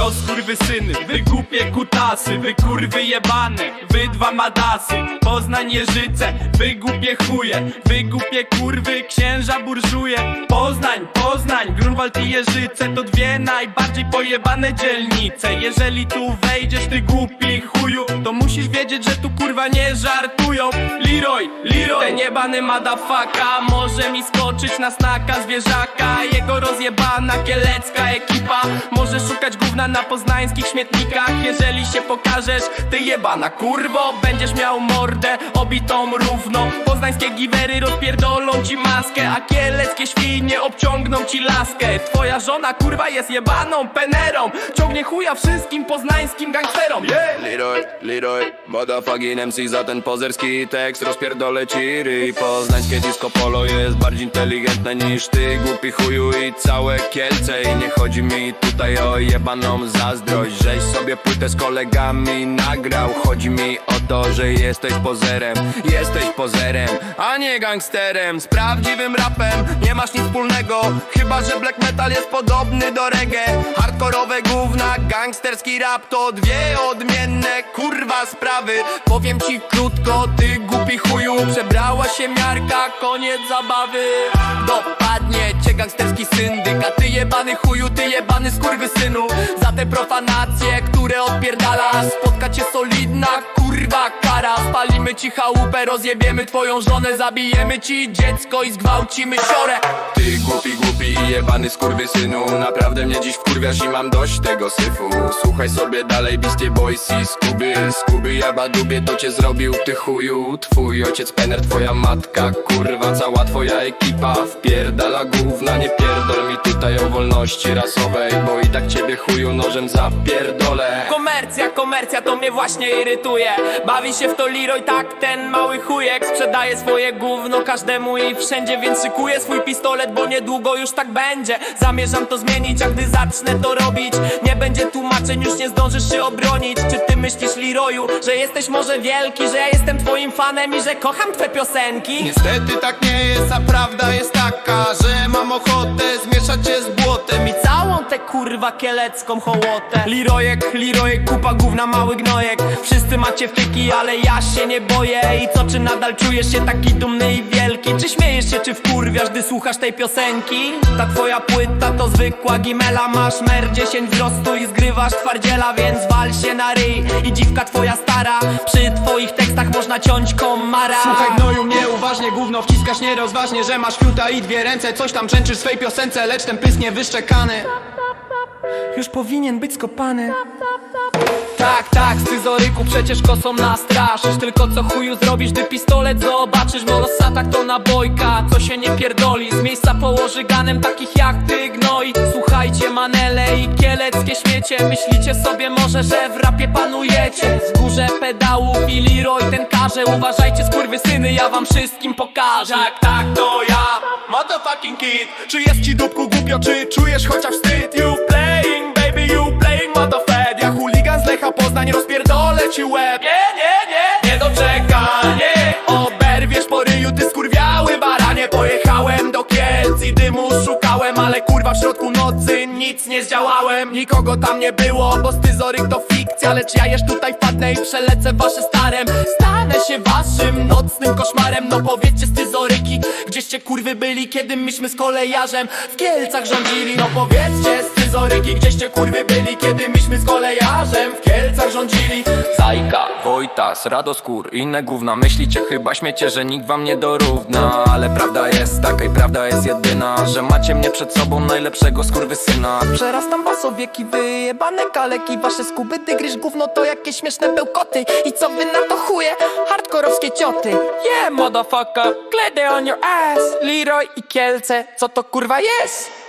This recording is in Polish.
skurwysyny Wy głupie kutasy, wy kurwy jebane Wy dwa madasy, Poznań Jeżyce Wy głupie chuje, wy głupie kurwy Księża burżuje. Poznań, Poznań, Grunwald i Jeżyce To dwie najbardziej pojebane dzielnice. Jeżeli tu wejdziesz ty głupi chuju To musisz wiedzieć, że tu kurwa nie żartują. Leroy, Leroy Ten jebany madafaka Może mi skoczyć na snaka zwierzaka. Jego rozjebana kielecka ekipa Może szukać gówna na poznańskich śmietnikach. Jeżeli się pokażesz, ty jebana kurwo Będziesz miał mordę obitą równo. Poznańskie giwery rozpierdolą ci maskę A kieleckie świnie obciągną ci laskę. Twoja żona kurwa jest jebaną penerą. Ciągnie chuja wszystkim poznańskim gangsterom. Yeah! Leroy, Leroy, motherfucking MC za ten pozerski tekst. Rozpierdolę ci ryj. Poznańskie disco polo jest bardziej inteligentne niż ty Głupi chuju i całe Kielce. I nie chodzi mi tutaj o jebaną zazdrość Żeś sobie płytę z kolegami nagrał. Chodzi mi o to, że jesteś pozerem Jesteś pozerem, a nie gangsterem. Z prawdziwym rapem nie masz nic wspólnego Chyba, że black metal jest podobny do reggae. Hardkorowe gówna, gangsterski rap to dwie odmienne kurwa sprawy. Powiem ci krótko, ty głupi chuju Przebrała się miarka, koniec zabawy. Dopadnie cię gangsterski syndyk A ty jebany chuju, ty jebany skurwysynu te profanacje, które odpierdalasz Spotka cię solidna kurwa Spalimy ci chałupę, rozjebiemy twoją żonę Zabijemy ci dziecko i zgwałcimy siorę. Ty głupi, głupi i jebany skurwysynu Naprawdę mnie dziś wkurwiasz i mam dość tego syfu. Słuchaj sobie dalej Beastie Boys i Skuby. Skuby jaba dubie to cię zrobił ty chuju. Twój ojciec pener, twoja matka kurwa Cała twoja ekipa. Wpierdala gówna Nie pierdol mi tutaj o wolności rasowej Bo i tak ciebie chuju nożem zapierdolę. Komercja, komercja to mnie właśnie irytuje. Bawi się w to Leroy, tak ten mały chujek Sprzedaje swoje gówno każdemu i wszędzie Więc szykuje swój pistolet, bo niedługo już tak będzie Zamierzam to zmienić, a gdy zacznę to robić Nie będzie tłumaczeń, już nie zdążysz się obronić Czy ty myślisz Leroyu, że jesteś może wielki Że ja jestem twoim fanem i że kocham twe piosenki? Niestety tak nie jest, a prawda jest taka Że mam ochotę zmieszać się z błotem I Całą tę kurwa kielecką hołotę. Lirojek, lirojek, kupa gówna, mały gnojek. Wszyscy macie wtyki, ale ja się nie boję. I co, czy nadal czujesz się taki dumny i wielki? Czy śmiejesz się, czy wkurwiasz, gdy słuchasz tej piosenki? Ta twoja płyta to zwykła gimela. Masz mer 10 wzrostu i zgrywasz twardziela Więc wal się na ryj. I dziwka twoja stara. Przy twoich tekstach można ciąć komara. Słuchaj gnoju mnie uważnie, gówno wciskasz nierozważnie Że masz fiuta i dwie ręce, coś tam brzęczysz swej piosence Lecz ten pysk niewyczekany Już powinien być skopany. Tak, tak, scyzoryku przecież kosą nastraszysz Tylko co chuju zrobisz, gdy pistolet zobaczysz? Bo losatak to nabojka, co się nie pierdoli. Z miejsca położy ganem takich jak ty gnoi. Słuchajcie manele i kieleckie śmiecie. Myślicie sobie może, że w rapie panujecie? Z górze pedałów i Leroy ten każe Uważajcie skurwysyny, ja wam wszystkim pokażę. Tak, tak, to ja, motherfucking kid. Czy jest ci dupku głupio, czy czujesz chociaż wstyd? Ci łeb. Nie, nie, nie, nie doczekanie. Oberwiesz po ryju, ty skurwiały baranie. Pojechałem do Kielc i dymu szukałem Ale kurwa w środku nocy nic nie zdziałałem. Nikogo tam nie było, bo styzoryk to fikcja. Lecz ja jeszcze tutaj wpadnę i przelecę wasze starem. Stanę się waszym nocnym koszmarem. No powiedzcie styzoryki, gdzieście kurwy byli Kiedy myśmy z kolejarzem w Kielcach rządzili. No powiedzcie gdzieście kurwy byli Kiedy myśmy z kolejarzem w Kielcach rządzili. Zajka, Wojtas, Radoskór, inne gówna. Myślicie chyba śmiecie, że nikt wam nie dorówna. Ale prawda jest taka i prawda jest jedyna Że macie mnie przed sobą najlepszego skurwysyna. Przerastam was o wieki, wyjebane kaleki. Wasze skuby, tygryż, gówno to jakieś śmieszne bełkoty. I co wy na to chuje? Hardkorowskie cioty. Yeah, motherfucker, glider on your ass. Leroy i Kielce, co to kurwa jest?